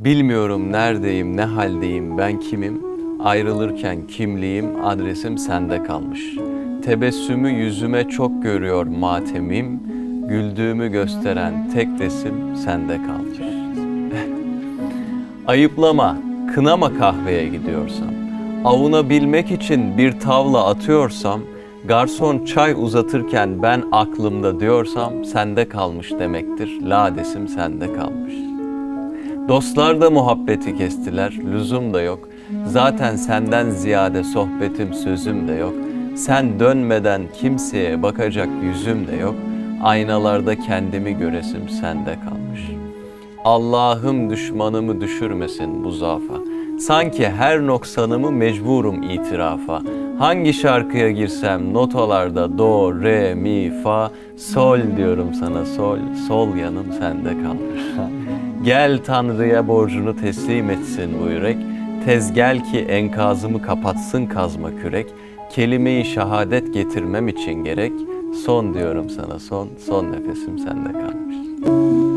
Bilmiyorum neredeyim, ne haldeyim, ben kimim? Ayrılırken kimliğim, adresim sende kalmış. Tebessümü yüzüme çok görüyor matemim, güldüğümü gösteren tek resim sende kalmış. Ayıplama, kınama kahveye gidiyorsam, avunabilmek için bir tavla atıyorsam, garson çay uzatırken ben aklımda diyorsam sende kalmış demektir, ladesim sende kalmış. Dostlar da muhabbeti kestiler, lüzum da yok. Zaten senden ziyade sohbetim sözüm de yok. Sen dönmeden kimseye bakacak yüzüm de yok. Aynalarda kendimi göresim sende kalmış. Allah'ım düşmanımı düşürmesin bu zafa. Sanki her noksanımı mecburum itirafa. Hangi şarkıya girsem notalarda do, re, mi, fa, sol diyorum sana sol, sol yanım sende kalmış. Gel Tanrı'ya borcunu teslim etsin bu yürek. Tez gel ki enkazımı kapatsın kazma kürek. Kelimeyi şehadet getirmem için gerek. Son diyorum sana son, son nefesim sende kalmış.